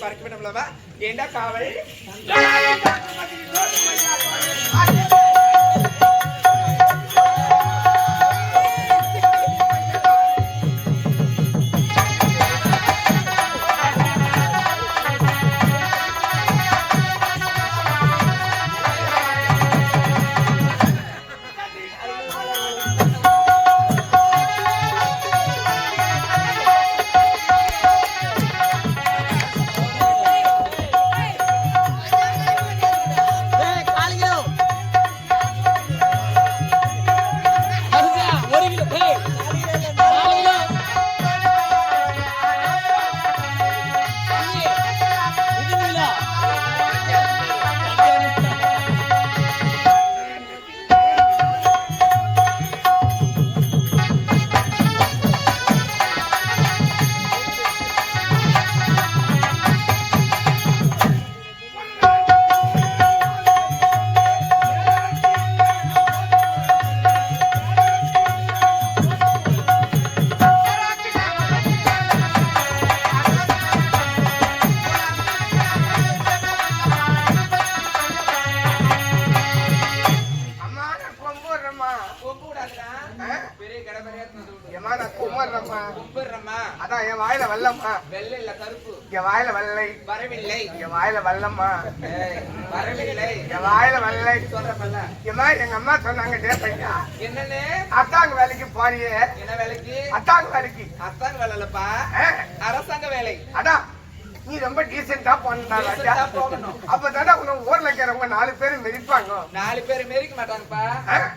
பறக்க வேண்டும்லவா ஏண்டா காவல்? என் வாயில வெள்ளை வரவில்லை. என் வாயில ஏய், வரவில்லை. என் வாயில வெள்ளை சொல்றப்பல்ல ஏம்மா எங்க அம்மா சொன்னாங்க டே பையா என்னன்னு? அத்தாங்க வேலைக்கு போறியே என்ன வேலைக்கு? அத்தாங்க வேலைக்கு. அத்தாங்க வேலை? அரசாங்க வேலை. அதான். நீ ரொம்ப டீசெண்டா பண்ணா ராஜா Decent ஆ போகணும். அப்பதானே உன ஊர்ல இருக்கிறவங்க நாலு பேர் மிதிப்பாங்க. நாலு பேர் மெரிக்க மாட்டாங்கப்பா?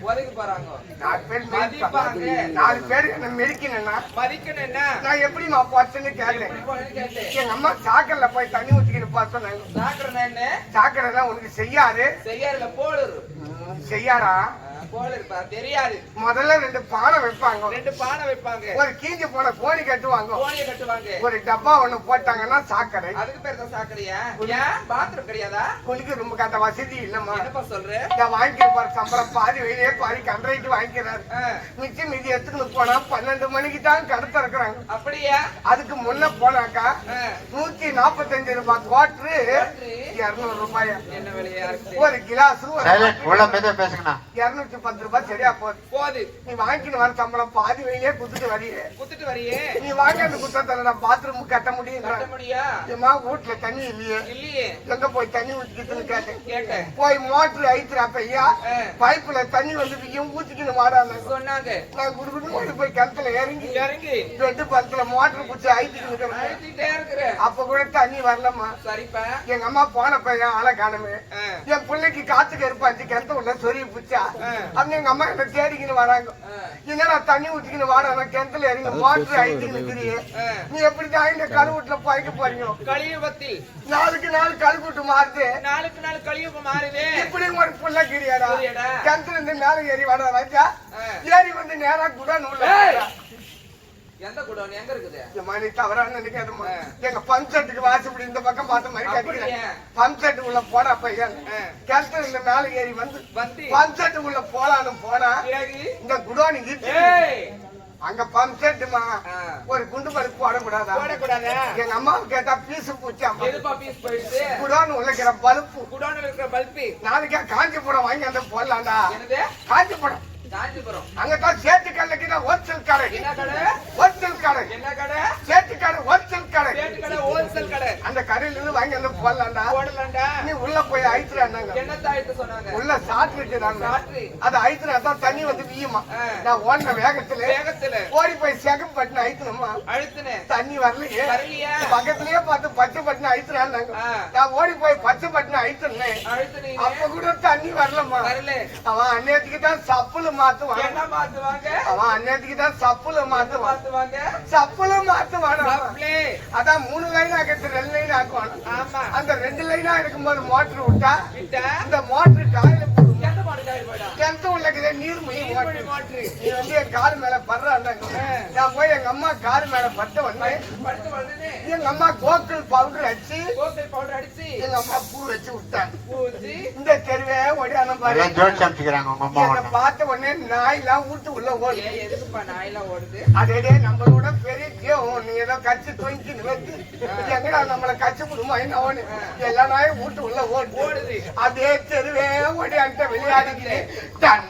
ஒதுக்கி போறாங்க. நாலு பேர். மிதிப்பாங்க. நாலு பேர் என்ன மிதிக்கணும்னா? மதிக்கணும் என்ன நான் எப்படிமா போச்சுன்னு கேட்டேன். எங்க அம்மா சாக்கடைல போய் தண்ணி ஊத்திக்கிட்டு சாக்கடைன்னா என்ன? சாக்கடைலாம் உனக்கு செய்யாது. செய்யாருல போடுரு செய்யாரா தெரியாது. முதல்ல ரெண்டு பானை வைப்பாங்க. ரெண்டு பானை வைப்பாங்க. ஒரு கீஞ்சி போன கோழி கட்டுவாங்க. ஒரு டப்பா ஒண்ணு போட்டாங்கன்னா சாக்கடை. அதுக்கு பேர் தான் சாக்கடையா? ஏன்? பாத்ரூம் கிடையாதா? குளிக்க ரொம்ப கட்ட வசதி இல்லம்மா. என்னப்பா சொல்ற? நான் சம்பளம் பாதி வெளியே பாதி வாங்கிக்கிறாரு. மிச்சம் மீதி எடுத்துன்னு போனா பன்னெண்டு மணிக்கு தான் கடை திறக்கிறாங்க. அப்படியா? அதுக்கு முன்ன போனாக்கா நூத்தி நாற்பத்தஞ்சு ரூபாய் குவாட்ரு. இருநூறு ரூபாயா? என்ன விலையா இருக்கு? ஒரு கிளாஸ் சைலண்ட் உள்ள மெதுவா பேசுங்கண்ணா. இருநூத்தி பத்து ரூபாய் சரியா போகுது. போது நீ வாங்கின்னு வர சம்பளம் பாதி வெளியே குத்துட்டு வரியே. குத்துட்டு வரியே. நீ வாங்க அந்த குத்தத்துல நான் பாத்ரூம் கட்ட முடியும் கட்ட முடியா? ஏமா வீட்டுல தண்ணி இல்லையே. இல்லையே. எங்க போய் தண்ணி ஊத்திக்கிட்டுன்னு கேட்டேன். கேட்டேன். போய் மோட்டர் ஐத்துறா பையா. ஆ. பைப்புல தண்ணி வந்து இவன் ஊத்திக்கணும் வாடாங்க சொன்னாங்க நான் குடுக்குன்னு ஓடி போய் கிணத்துல இறங்கி இறங்கி. ரெண்டு பத்துல மோட்டர் பிடிச்சி இருக்கிற. அப்ப கூட தண்ணி வரலம்மா. சரிப்பா. எங்க அம்மா போன பையன் ஆளை காணுமே. என் பிள்ளைக்கு காத்துக்கு இருப்பாச்சு. கிணத்து உள்ள சொருகி பிடிச்சா. அப்படி எங்க அம்மா என்ன தேடிக்கின்னு வராங்க. என்னடா தண்ணி ஊத்திக்கின்னு வாடா நான் கிணத்துல இறங்கி மோட்டர் ஐத்துக்கிட்டு இருக்கிறியே. நீ எப்படிதான் இந்த கருவூட்டுல பாய்க்க போறீங்க? கலியுகத்தில். நாளுக்கு நாள் கருவூட்டு மாறுது. நாளுக்கு நாள் கலியுகம் மாறுதே. இப்படி ஒரு புள்ள கிரியாடா. கிணத்துல இருந்து மேல ஏறி வாடா ராஜா. ஏறி வந்து நேரா குடான் உள்ள குடோன் எங்க இருக்குது? ஏம்மா, நீ நினைக்காதம்மா. எங்க பம்ப் செட்டுக்கு வாசப்படி இந்த பக்கம் பார்த்த மாதிரி? கட்டிக்கிறேன். பம்ப் செட்டு உள்ள போடா பையன். இருந்து மேல ஏறி வந்து வந்து. பம்ப் செட்டு உள்ள போலான்னு போனா இந்த குடோன் அங்க பம்ப் செட்டுமா. ஒரு குண்டு பருப்பு போடக்கூடாதா? போடக்கூடாதா? எங்க அம்மாவை கேட்டா பீசு பூச்சாமா எதுப்பா பீஸ் போயிடுது குடோன் உள்ளக்கிற பருப்பு. குடோன்ல இருக்கிற பல்பி. நாளைக்கே காஞ்சிபுரம் வாங்கி அந்த போடலாம்டா. காஞ்சிபுரம் காஞ்சிபுரம். அங்கதான் சேட்டு கல்லுக்கு ஹோல்சேல் கடை. என்ன கடை? ஹோல்சேல் கடை. என்ன கடை? சேட்டு கடை. ஹோல்சேல் கடை ஹோல்சேல் கடை. அந்த கடையில இருந்து வாங்கி அந்த போடலாம்டா. போடலாம்டா. நீ உள்ள போய் ஐத்துறாங்க என்னத்த சொன்னாங்க? உள்ள சாட்டு வச்சுறாங்க சாட்டு. அது ஐத்துனா தான் தண்ணி வந்து வீயுமா. நான் ஓடின வேகத்துல வேகத்துல. ஓடி போய் செகம் பட்டின ஐத்துனமா அழுத்துனேன் தண்ணி வரலையே. வரலையா? பக்கத்துலயே பார்த்து பச்சை பட்டின ஐத்துறாங்க. நான் ஓடி போய் பச்சை பட்டின ஐத்துனேன் அப்ப கூட அவன் அன்னையத்துக்கு தான் சப்புல மாத்துவான். என்ன மாத்துவாங்க? அவன் அன்னையத்துக்கு தான் சப்புல மாத்துவான். மாத்துவாங்க? சப்புல மாத்துவான் அதான் மூணு லைன் ஆக்கிறது ரெண்டு லைன் ஆக்குவான். ஆமா. அந்த ரெண்டு லைனா இருக்கும்போது மோட்டர் விட்டா இந்த மோட்டர் காயில போடும். கிணத்து உள்ளக்குதே நீர் மொழி மோட்டர் மாற்று நீ வந்து என் கார் மேல படுறாங்க நான் போய் எங்க அம்மா கார் மேல பட்ட வந்தேன் எங்க அம்மா கோக்குள் பவுடர் அடிச்சு கோசை பவுடர் அடிச்சு எங்க அம்மா பூ வச்சு விட்டாங்க. பாரு. அமைச்சுக்கிறாங்க உங்க அம்மா பார்த்த உடனே நாயெல்லாம் வீட்டு உள்ள ஓடி எதுக்குப்பா நாயெல்லாம் ஓடுது? அதே நம்மளோட பெரிய நீ ஏதோ கட்சி தொங்கி வந்து எங்கடா நம்மள கட்சி விடுமா என்ன ஒண்ணு எல்லா நாயும் வீட்டு உள்ள ஓடி ஓடுது. அதே தெருவே ஓடி அந்த விளையாடிக்கிட்டு டன்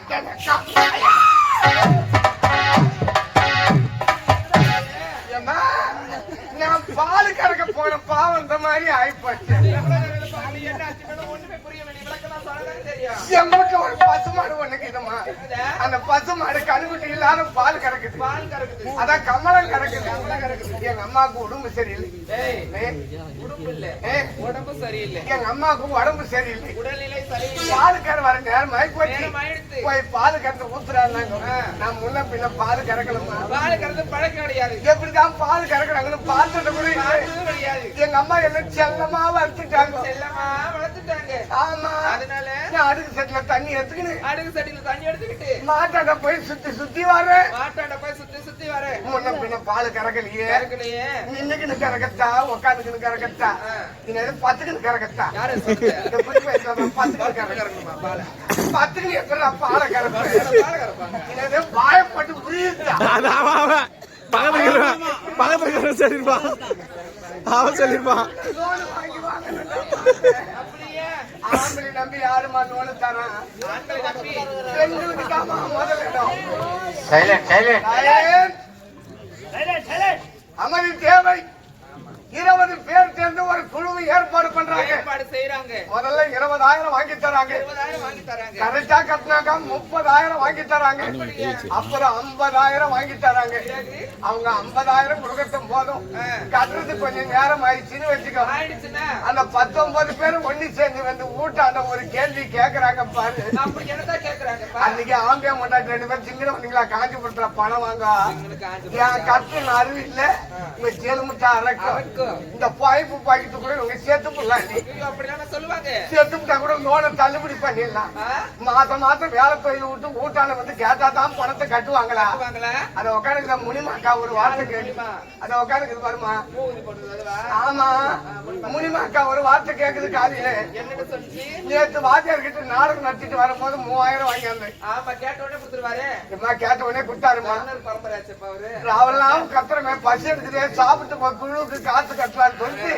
நான் பால் கறக்க போன பாவம் இந்த மாதிரி ஆயிப்போச்சு என்னாச்சு மேடம் ஒண்ணுமே புரியல நீ விளக்கமா சொன்னதான் தெரியும் என் வீட்டுல ஒரு பசுமாடு அந்த பசுமாடு கணுக்குட்டி இல்லாத பால் கறக்குது. பால் கறக்குது. அதான் கமலம் கறக்குது. கமலம் கறக்குது. எங்க அம்மாவுக்கு உடம்பு சரியில்லை. உடம்பு இல்ல. ஏ, உடம்பு சரியில்லை. எங்க அம்மாவுக்கு உடம்பு சரியில்லை. உடல்நிலை சரியில்லை. பால் கற வர நேரம் ஆயிடுத்து போய் பால் கறந்து ஊத்துறாங்க நான் முன்ன பின்ன பால் கறக்கணுமா பால் கறந்து பழக்கம் கிடையாது. எப்படிதான் பால் கறக்குறாங்கன்னு பார்த்தது கூட கிடையாது. எங்க அம்மா என்ன செல்லமா வளர்த்துட்டாங்க. செல்லமா வளர்த்துட்டாங்க. ஆமா. நான் அடுக்கு செட்ல தண்ணி எடுத்துக்கின்னு அடுக்கு சட்டில தண்ணி எடுத்துக்கிட்டு மாட்டாண்ட போய் சுத்தி சுத்தி வரேன் மாட்டாண்ட போய் சுத்தி சுத்தி வர. முன்ன பின்ன பால் கறக்கலையே. கறக்கலையே. நின்னுக்குன்னு கறக்கத்தா உக்காந்துக்குன்னு கறக்கத்தா இன்னும் பத்துக்குன்னு கறக்கத்தா யாரு பத்துக்குன்னு கறக்க கறக்கணுமா. பாலை? பத்துக்குன்னு எப்படா பாலை கறப்ப பாலை கறப்பாங்க. இன்னும் வாயப்பட்டு அவன் பக்கத்துல பக்கத்துல சொல்லிருப்பான் அவன் சொல்லிருப்பான் லோனு வாங்கி வாங்கணும்னா அப்படியே ஆம்பளை நம்பி யாருமா நம்பி பெண்களுக்கு தாமா முதல் இடம் சைலண்ட் சைலண்ட் சைலண்ட். அமைதி தேவை. இருபது பேர் சேர்ந்து ஒரு குழுவை ஏற்பாடு பண்றாங்க. ஏற்பாடு செய்யறாங்க முதல்ல இருபதாயிரம் வாங்கி தராங்க. கரெக்டா கட்டினாக்கா முப்பதாயிரம் வாங்கி தராங்க. அப்புறம் ஐம்பதாயிரம் வாங்கி தராங்க. அவங்க ஐம்பதாயிரம் கொடுக்கட்டும் போதும். கட்டுறது கொஞ்சம் நேரம் ஆயிடுச்சுன்னு வச்சுக்கோ. அந்த பத்தொன்பது பேர் ஒண்ணு சேர்ந்து வந்து ஊட்டாண்ட ஒரு கேள்வி கேக்குறாங்க பாரு. அன்னைக்கு ஆம்பியா முன்னாடி ரெண்டு பேரும் சிங்கிற வந்தீங்களா? காஞ்சிபுரத்துல பணம் வாங்க. என் கட்டு அருவி இல்ல. உங்க ஜெலுமுட்டா அரைக்கும். இந்த பைப்பு பாக்கெட்டு கூட உங்க சேர்த்து போடலாம் சேர்த்துட்டா கூட லோனை தள்ளுபடி பண்ணிடலாம்? மாசம் மாசம் வேலை தொழில் விட்டு ஊட்டான வந்து கேட்டா தான் பணத்தை கட்டுவாங்களா? அத உட்காந்துக்கிற முனிமாக்கா ஒரு வார்த்தை கேள்விமா அத பாருமா போடுறது அதுவா? ஆமா. முனிமாக்கா ஒரு வார்த்தை கேக்குது காலையில. வாத்தியார் கிட்ட நாடகம் நடத்திட்டு வரும்போது மூவாயிரம் வாங்கி வந்தேன் ஆமா கேட்ட உடனே கொடுத்துருவாரு. கேட்ட உடனே கொடுத்தாருமா மன்னர் பரம்பரையாச்சப்பா அவரு. அவெல்லாம் கத்துறமே பசி எடுக்குதே சாப்பிட்டு குழுவுக்கு காசு கட்டலான்னு சொல்லிட்டு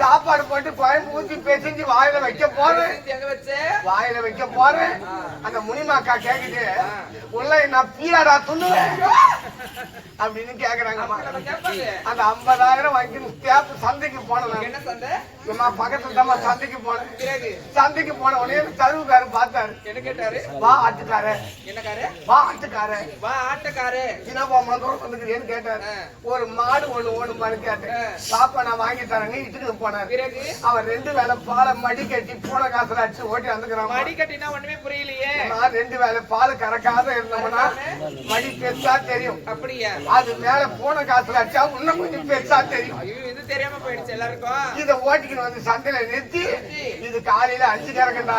சாப்பாடு போட்டு குழம்பு ஊத்தி பேசிஞ்சு வாயில வைக்க போறேன். எங்க வச்ச? வாயில வைக்க போறேன். அந்த முனிமாக்கா கேக்குது உள்ள நான் பீராடா துண்ணுவேன் அப்படின்னு கேட்பாங்க அந்த ஐம்பதாயிரம் வாங்கி தேப்பு சந்தைக்கு நான். என்ன சண்டை அம்மா பக்கத்துல தாம்மா சந்தைக்கு போனேன். சந்தைக்கு போன உடனே தருவுக்காரு பார்த்தாரு. என்ன கேட்டாரு? வா ஆட்டுக்கார. என்னக்காரு? வா ஆட்டுக்கார. வா ஆட்டக்காரு. சின்னப்பா மந்தோரம் வந்துக்கிறேன்னு கேட்டாரு. ஒரு மாடு ஒண்ணு ஓடுமான்னு கேட்டேன். ஆ. பாப்பா நான் வாங்கி தரேன் நீ இட்டுக்கு போனாரு. பிறகு? அவன் ரெண்டு வேலை பாலை மடி கட்டி போன காசுல அடிச்சு ஓட்டி வந்துக்கிறான் மடி கட்டினா ஒண்ணுமே புரியலையே. நான் ரெண்டு வேலை பால் கறக்காத இருந்தோம்னா மடி பெருசா தெரியும். அப்படியா? அது மேல போன காசுல அடிச்சா இன்னும் கொஞ்சம் பெருசா தெரியும். தெரியாம போயிடுச்சு எல்லாருக்கும். இத ஓட்டிக்கிட்டு வந்து சந்தையில நிறுத்தி இது காலையில அஞ்சு கறக்கண்டா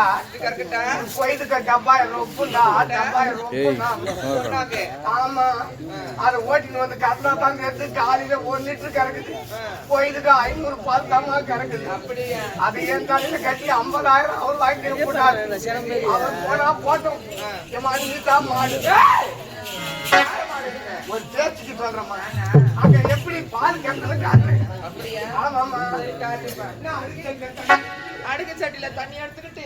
போயிட்டு டப்பாயிரம் ரொப்புண்டா டப்பாயிரம் சொன்னாங்க ஆமா. அத ஓட்டிட்டு வந்து கறந்தா தான் நேத்து காலையில ஒரு லிட்டர் கறக்குது. போயிதுக்கு ஐநூறு பால் தாமா கறக்குது. அப்படியா? அது என் தலையில கட்டி ஐம்பதாயிரம் அவர் வாங்கிட்டு போட்டாரு அவர் போனா போட்டோம். ஏமா நீ தான் மாடு. ஒரு பேச்சுக்கு சொல்றேம்மா. அங்க பால் கறந்தது காட்டுறேன் அப்படியா ஆமாம்மா. சரி, காட்டுப்பா. அடுக்கு சட்டில தண்ணி எடுத்துக்கிட்டு.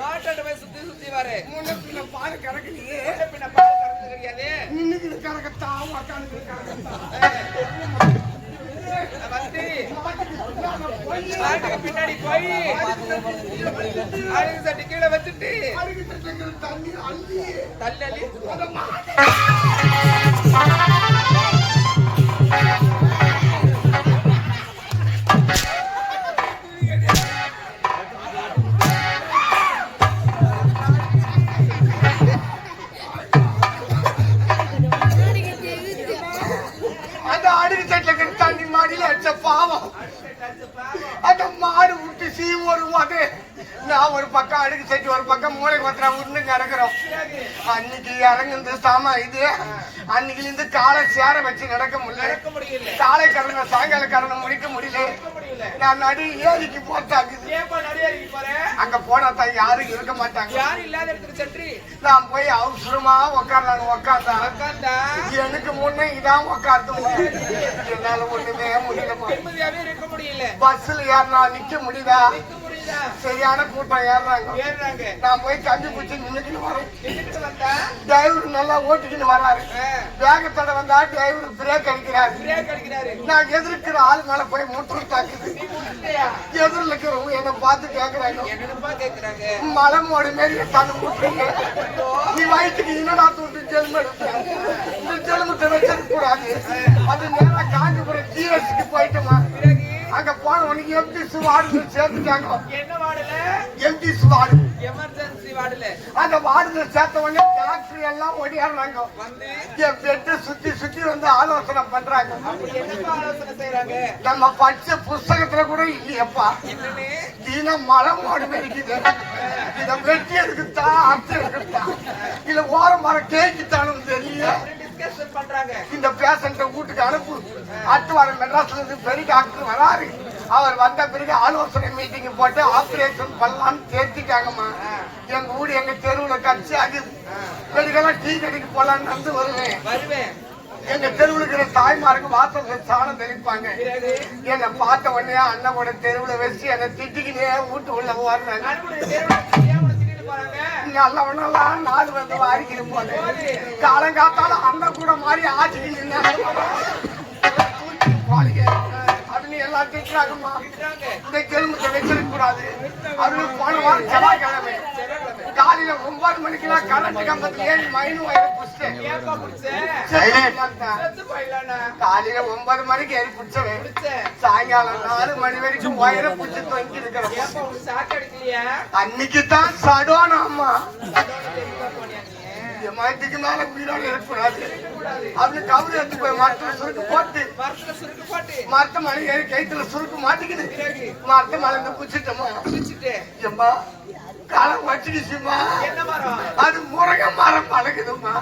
மாட்டாட்ட போய் சுத்தி சுத்தி வர. முன்ன பின்ன பால் கறக்கலையே பின்ன பால் கறந்து கிடையாது நின்னுக்கு கறக்கத்தா உக்காந்து கறக்கத்தா? வந்து மாட்டுக்கு பின்னாடி போய். அடுக்கு சட்டி கீழே வச்சுட்டு. தள்ளி அள்ளி. நான் ஒரு பக்கம் அடுக்கு செட்டு ஒரு பக்கம் மூளை கொத்துறா விட்டு கிடக்குறோம் அன்னைக்கு இறங்குந்து சாமா இது. அன்னைக்கு இருந்து காலை சேர வச்சு நடக்க முடியல. முடியல. காலை கடனை சாயங்கால கடனை முடிக்க முடியல. முடியல. நான் நடு ஏரிக்கு போட்டாக்குது அங்க போனா தான் யாரும் இருக்க மாட்டாங்க. யாரும் இல்லாத இடத்துக்கு சென்று? நான் போய் அவசரமா உட்கார்ந்தா உட்கார்ந்தா எனக்கு முன்ன இதான் உட்கார்ந்து என்னால ஒண்ணுமே முடியல. பஸ்ல ஏறினா நிக்க முடியுதா? சரியான கூட்டம் ஏறுறாங்க ஏறுறாங்க நான் போய் கஞ்சி பிடிச்சி நின்னுக்கிட்டு வரேன். வந்தா? டிரைவர் நல்லா ஓட்டிக்கிட்டு வராரு. வேகத்தோட வந்தா டிரைவர் பிரேக் அடிக்கிறாரு. பிரேக் அடிக்கிறாரு. நான் எதிர்க்கிற ஆள் மேல போய் முற்று தாக்குது. எதிரில் இருக்கிறவங்க என்ன பார்த்து கேக்குறாங்க. மலை மோடி மாரி தண்ணி முட்டுறீங்க நீ வயிற்றுக்கு என்னடா தூண்டு ஜெல்ம இந்த ஜெல்மத்தை வச்சிருக்க கூடாது. அது நேரா காஞ்சிபுரம் ஜிஎஸ்க்கு போயிட்டோமா? அங்க போன உனக்கு எம்டி வார்டு சேர்த்துட்டாங்க? என்ன வார்டுல? எம்டி வார்டு எமர்ஜென்சி வார்டுல. அந்த வார்டுல சேர்த்த உடனே டாக்டர் எல்லாம் ஓடியாடுறாங்க. வந்து என் பெட்டு சுத்தி சுத்தி வந்து ஆலோசனை பண்றாங்க. ஆலோசனை செய்யறாங்க நம்ம படிச்ச புஸ்தகத்துல கூட இல்லையப்பா. தினம் மரம் மாடு இருக்குது இத வெட்டி எடுக்குத்தா அர்த்தம் எடுக்குத்தா இல்ல ஓர மரம் கேக்குத்தானும் தெரியல. இந்த பேஷண்ட வீட்டுக்கு அனுப்பு. அடுத்த வாரம் மெட்ராஸ்ல இருந்து பெரிய டாக்டர் வராரு. அவர் வந்த பிறகு ஆலோசனை மீட்டிங் போட்டு ஆபரேஷன் பண்ணலாம்னு தேர்த்திட்டாங்கம்மா எங்க ஊர் எங்க தெருவுல கட்சி அது. வெளிக்கெல்லாம் டீ கடைக்கு போலான்னு வந்து வருவேன். வருவேன். எங்க தெருவுல இருக்கிற தாய்மாருக்கு வாசல்ல சாணம் தெளிப்பாங்க. என்னை பார்த்த உடனே அண்ணன் கூட தெருவுல வச்சு என்னை திட்டிக்கிட்டே வீட்டு உள்ள ஓடுறாங்க. நல்லவனெல்லாம் நாடு வந்து மாறிக்கிடும் போது காலம் காலங்காத்தால அந்த கூட மாதிரி ஆட்சிக்கு நின்னாங்க அப்படின்னு எல்லாம் திட்டுறாங்கம்மா இந்த எலும்பத்தை வைக்கிறது கூடாது அப்படின்னு போன வாரம் செவ்வாய்க்கிழமை. காலையில ஒன்பது மணிக்கெல்லாம் கரண்ட் கம்பத்துல ஏறி மைனு வயிறு புடிச்சிட்டேன் ஏப்பா பிடிச்ச? செத்து போயிடலாண்ணா காலையில ஒன்பது மணிக்கு ஏறி புடிச்சவன். பிடிச்ச? சாயங்காலம் நாலு மணி வரைக்கும் வயிறு புடிச்சு தொங்கி இருக்கிறேன். ஏப்பா உனக்கு சாக்கு அடிக்கலையா? அன்னைக்கு தான் சடோன அம்மா எமாயத்துக்கு மேல உயிரோட இருக்கக்கூடாது. அப்படின்னு கவுரு எடுத்து போய் மரத்துல சுருக்கு போட்டு. மரத்த மலை ஏறி கைத்துல சுருக்கு மாட்டிக்கிது. மரத்த மலை இருந்து குச்சிட்டோமா பிடிச்சிட்டு எம்மா என்ன மரம்? அது முருங்கை மரம் பழகுதும்மா